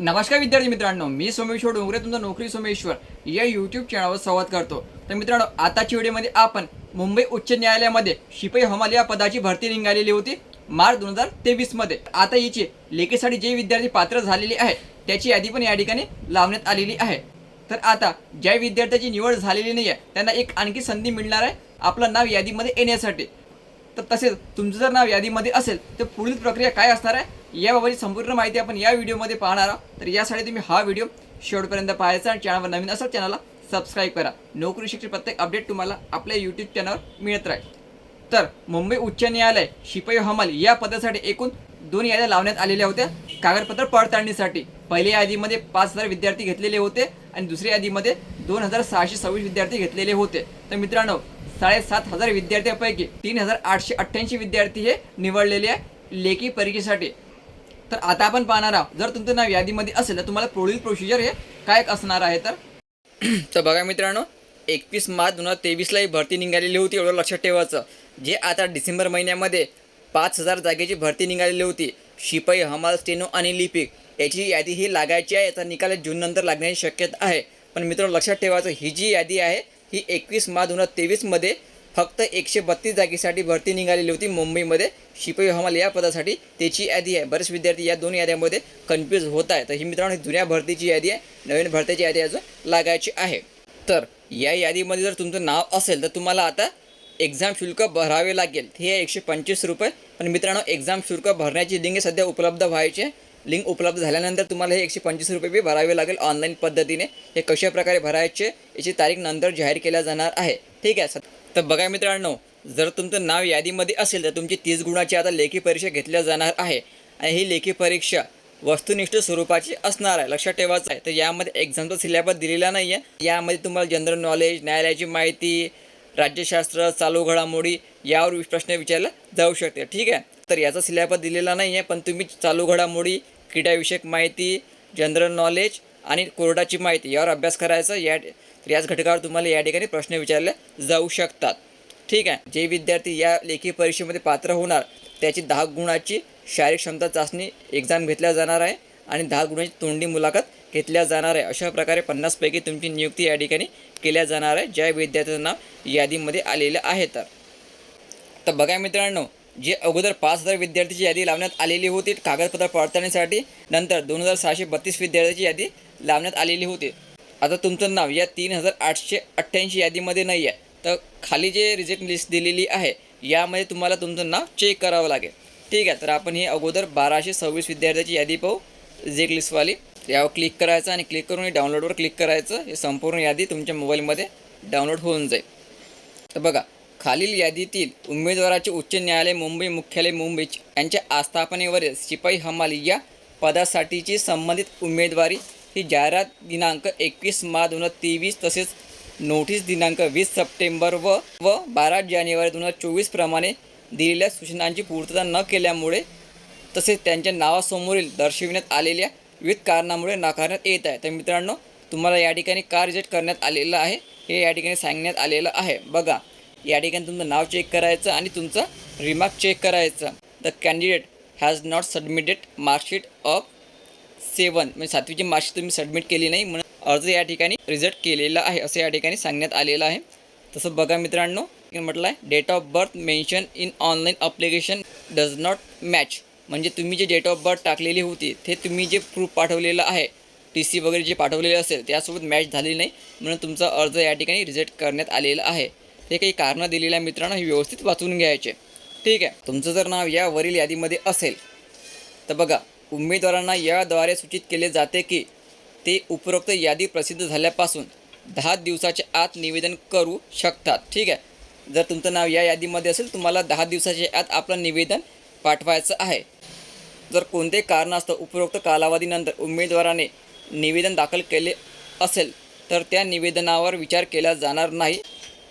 नमस्कार विद्यार्थी मित्रांनो मी सोमेश्वर डोंगरे तुमचा नोकरी सोमेश्वर या यूट्यूब चॅनलवर संवाद करतो. तर मित्रांनो आताच्या व्हिडिओमध्ये आपण मुंबई उच्च न्यायालयामध्ये शिपाई हमाल या पदाची भरती निघालेली होती मार्च दोन हजार तेवीसमध्ये आता याची लेखीसाठी जे विद्यार्थी पात्र झालेले आहे त्याची यादी पण या ठिकाणी लावण्यात आलेली आहे. तर आता ज्या विद्यार्थ्याची निवड झालेली नाही आहे त्यांना एक आणखी संधी मिळणार आहे आपलं नाव यादीमध्ये येण्यासाठी. तर तसेच तुमचं जर नाव यादीमध्ये असेल तर पुढील प्रक्रिया काय असणार आहे याबाबतची संपूर्ण माहिती आपण या व्हिडिओमध्ये पाहणार आहोत. तर यासाठी तुम्ही हा व्हिडिओ शेवटपर्यंत पाहायचा आणि चॅनलवर नवीन असाल चॅनलला सबस्क्राईब करा. नोकरी शिक्षण प्रत्येक अपडेट तुम्हाला आपल्या यूट्यूब चॅनलवर मिळत राहील. तर मुंबई उच्च न्यायालय शिपाई हमाल या पदासाठी एकूण दोन याद्या लावण्यात आलेल्या होत्या. कागदपत्र पडताळणीसाठी. पहिल्या यादीमध्ये पाच हजार विद्यार्थी घेतलेले होते आणि दुसऱ्या यादीमध्ये दोन हजार सहाशे सव्वीस विद्यार्थी घेतलेले होते. तर मित्रांनो साडेसात हजार विद्यार्थ्यांपैकी तीन हजार आठशे अठ्ठ्याऐंशी विद्यार्थी हे निवडलेले आहे लेखी परीक्षेसाठी. तर आता आपण पाहणार आहोत. जर तुमचं नाव यादीमध्ये असेल तर तुम्हाला पुढील प्रोसिजर हे काय असणार आहे तर? तर बघा मित्रांनो एकवीस मार्च दोन हजार तेवीसला ही भरती निघालेली होती एवढं लक्षात ठेवायचं. जे आता डिसेंबर महिन्यामध्ये पाच हजार जागेची भरती निघालेली होती शिपाई हमाल स्टेनो आणि लिपिक याची यादी ही लागायची आहे. याचा निकाल जूननंतर लागण्याची शक्यता आहे. पण मित्रांनो लक्षात ठेवायचं ही जी यादी आहे ही एकवीस मार्च दोन हजार तेवीसमध्ये फक्त एकशे बत्तीस जागेसाठी भरती निघालेली होती मुंबईमध्ये. शिपाई हमाल या पदासाठी त्याची यादी आहे. बरेच विद्यार्थी या दोन याद्यांमध्ये कन्फ्यूज होत आहे तर ही मित्रांनो ही जुन्या भरतीची यादी आहे. नवीन भरतीची यादी अजून लागायची आहे. तर या यादीमध्ये जर तुमचं नाव असेल तर तुम्हाला आता एक्झाम शुल्क भरावे लागेल. हे एकशे पंचवीस रुपये. पण मित्रांनो एक्झाम शुल्क भरण्याची लिंक सध्या उपलब्ध व्हायची आहे. लिंक उपलब्ध झाल्यानंतर तुम्हाला हे एकशे पंचवीस रुपये बी भरावे लागेल ऑनलाईन पद्धतीने. हे कशा प्रकारे भरायचे याची तारीख नंतर जाहीर केल्या जाणार आहे. ठीक आहे तर बघा मित्रांनो जर तुमचं नाव यादीमध्ये असेल तर तुमची तीस गुणाची आता लेखी परीक्षा घेतल्या जाणार आहे. आणि ही लेखी परीक्षा वस्तुनिष्ठ स्वरूपाची असणार आहे. लक्षात ठेवायचं आहे. तर यामध्ये एक्झामचा सिलेबस दिलेला नाही आहे यामध्ये तुम्हाला जनरल नॉलेज न्यायालयाची माहिती राज्यशास्त्र चालू घडामोडी यावर प्रश्न विचारला जाऊ शकते. ठीक आहे? तर याचा सिलेबस दिलेला नाही आहे पण तुम्ही चालू घडामोडी क्रीडाविषयक माहिती जनरल नॉलेज आणि कोर्टाची माहिती यावर अभ्यास करायचा. या तर याच घटकावर तुम्हाला या ठिकाणी प्रश्न विचारले जाऊ शकतात. ठीक आहे? जे विद्यार्थी या लेखी परीक्षेमध्ये पात्र होणार त्याची दहा गुणाची शारीरिक क्षमता चाचणी एक्झाम घेतल्या जाणार आहे आणि दहा गुणाची तोंडी मुलाखत घेतल्या जाणार आहे. अशा प्रकारे पन्नासपैकी तुमची नियुक्ती या ठिकाणी केल्या जाणार आहे ज्या विद्यार्थ्यांना यादीमध्ये आलेलं आहे तर. तर बघा मित्रांनो जे अगोदर पाच हजार विद्यार्थ्याची यादी लावण्यात आलेली होती कागदपत्र पडताळणीसाठी. नंतर दोन हजार सहाशे बत्तीस विद्यार्थ्याची यादी लावण्यात आलेली होती. आता तुमचं नाव या तीन हजार आठशे अठ्ठ्याऐंशी यादीमध्ये नाही आहे. तर खाली जे रिजेक्ट लिस्ट दिलेली आहे यामध्ये तुम्हाला तुमचं नाव चेक करावं लागेल. ठीक आहे तर आपण ही अगोदर बाराशे सव्वीस विद्यार्थ्याची यादी पाहू. रिजेक्ट लिस्टवाली यावर क्लिक करायचं आणि क्लिक करून डाउनलोडवर क्लिक करायचं. हे संपूर्ण यादी तुमच्या मोबाईलमध्ये डाउनलोड होऊन जाईल. तर बघा खालील यादीतील उमेदवाराचे उच्च न्यायालय मुंबई मुख्यालय मुंबई यांच्या आस्थापनेवरील शिपाई हमाल या पदासाठीची संबंधित उमेदवारी ही जाहिरात दिनांक एकवीस मार्च दोन हजार तेवीस तसेच नोटीस दिनांक वीस सप्टेंबर व व बारा जानेवारी दोन हजार चोवीस प्रमाणे दिलेल्या सूचनांची पूर्तता न केल्यामुळे तसेच त्यांच्या नावासमोरील दर्शविण्यात आलेल्या विविध कारणामुळे नाकारण्यात येत आहे. तर मित्रांनो तुम्हाला या ठिकाणी का रिजेक्ट करण्यात आलेलं आहे? हे या ठिकाणी सांगण्यात आलेलं आहे. बघा या ठिकाणी तुमचं नाव चेक करायचं आणि तुमचं रिमार्क चेक करायचं. The candidate has not submitted marksheet of seven म्हणजे सातवीची मार्कशीट तुम्ही सबमिट केली नाही म्हणून अर्ज या ठिकाणी रिझल्ट केलेला आहे असं या ठिकाणी सांगण्यात आलेलं आहे. तसं बघा मित्रांनो म्हटलं आहे date of birth mention in online application does not match म्हणजे तुम्ही जे डेट ऑफ बर्थ टाकलेली होती ते तुम्ही जे प्रूफ पाठवलेलं आहे टी सी वगैरे जे पाठवलेलं असेल त्यासोबत मॅच झालेली नाही म्हणून तुमचा अर्ज या ठिकाणी रिजेक्ट करण्यात आलेला आहे. ते काही कारणं दिलेल्या मित्रांनो हे व्यवस्थित वाचून घ्यायचे. ठीक आहे? तुमचं जर नाव या वरील यादीमध्ये असेल तर बघा उमेदवारांना याद्वारे सूचित केले जाते की ते उपरोक्त यादी प्रसिद्ध झाल्यापासून दहा दिवसाच्या आत निवेदन करू शकतात. ठीक आहे? जर तुमचं नाव या यादीमध्ये असेल तुम्हाला दहा दिवसाच्या आत आपलं निवेदन पाठवायचं आहे. जर कोणते कारण असतं उपरोक्त कालावधीनंतर उमेदवाराने निवेदन दाखल केले असेल तर त्या निवेदनावर विचार केला जाणार नाही.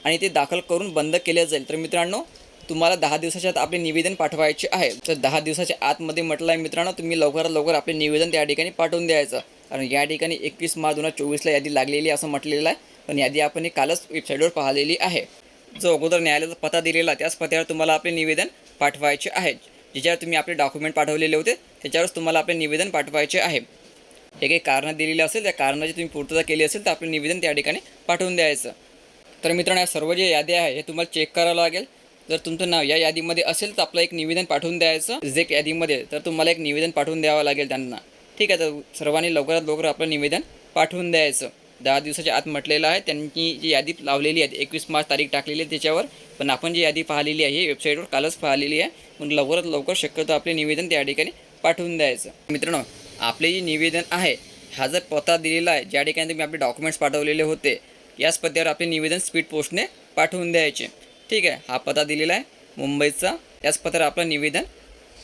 आणि ते दाखल करून बंद केले जाईल. तर मित्रांनो तुम्हाला दहा दिवसाच्या आत आपले निवेदन पाठवायचे आहे. तर दहा दिवसाच्या आतमध्ये म्हटलं आहे मित्रांनो तुम्ही लवकरात लवकर आपले निवेदन त्या ठिकाणी पाठवून द्यायचं. कारण या ठिकाणी एकवीस मार्च दोन हजार चोवीसला यादी लागलेली असं म्हटलेलं आहे. पण यादी आपण ही कालच वेबसाईटवर पाहिलेली आहे. जो अगोदर न्यायालयाचा पत्ता दिलेला त्याच पत्त्यावर तुम्हाला आपले निवेदन पाठवायचे आहे. ज्याच्यावर तुम्ही आपले डॉक्युमेंट पाठवलेले होते त्याच्यावरच तुम्हाला आपले निवेदन पाठवायचे आहे. जे काही कारणं दिलेली असेल त्या कारणाची तुम्ही पूर्तता केली असेल तर आपलं निवेदन त्या ठिकाणी पाठवून द्यायचं. तर मित्रांनो या सर्व जे यादी आहे हे तुम्हाला चेक करावं लागेल. जर तुमचं नाव या यादीमध्ये असेल तर आपलं एक निवेदन पाठवून द्यायचं जे यादीमध्ये. तर तुम्हाला एक निवेदन पाठवून द्यावं लागेल त्यांना. ठीक आहे तर सर्वांनी लवकरात लवकर आपलं निवेदन पाठवून द्यायचं. दहा दिवसाच्या आत म्हटलेलं आहे त्यांनी जी यादी लावलेली आहे एकवीस मार्च तारीख टाकलेली आहे त्याच्यावर. पण आपण जी यादी पाहिलेली आहे ही वेबसाईटवर कालच पाहिलेली आहे. म्हणून लवकरात लवकर शक्यतो आपले निवेदन त्या ठिकाणी पाठवून द्यायचं. मित्रांनो आपले जे निवेदन आहे हा जर पत्ता दिलेला आहे ज्या ठिकाणी तुम्ही आपले डॉक्युमेंट्स पाठवलेले होते याच पत्त्यावर आपले निवेदन स्पीड पोस्टने पाठवून द्यायचे. ठीक आहे? हा पत्ता दिलेला आहे मुंबईचा. याच पत्त्यावर आपलं निवेदन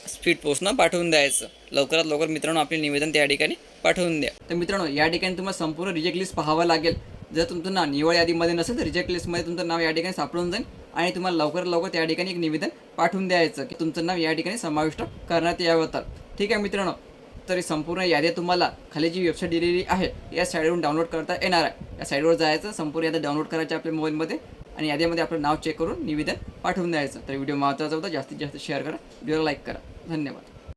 स्पीड पोस्टनं पाठवून द्यायचं. लवकरात लवकर मित्रांनो आपले निवेदन त्या ठिकाणी पाठवून द्या. तर मित्रांनो या ठिकाणी तुम्हाला संपूर्ण रिजेक्ट लिस्ट पाहावं लागेल. जर तुमचं नाव निवड यादीमध्ये नसेल तर रिजेक्ट लिस्टमध्ये तुमचं नाव या ठिकाणी सापडून जाईल आणि तुम्हाला लवकरात लवकर त्या ठिकाणी एक निवेदन पाठवून द्यायचं की तुमचं नाव या ठिकाणी समाविष्ट करण्यात यावं तर. ठीक आहे मित्रांनो? तरी संपूर्ण यादी तुम्हाला खाली जी वेबसाईट दिलेली आहे. या साईडवरून डाउनलोड करता येणार आहे. या साईडवर जायचं संपूर्ण यादी डाउनलोड करायची आपल्या मोबाईलमध्ये आणि यादीमध्ये आपलं नाव चेक करून निवेदन पाठवून द्यायचं. तर व्हिडिओ महत्त्वाचा होता जास्तीत जास्त शेअर करा व्हिडिओला लाईक करा. धन्यवाद.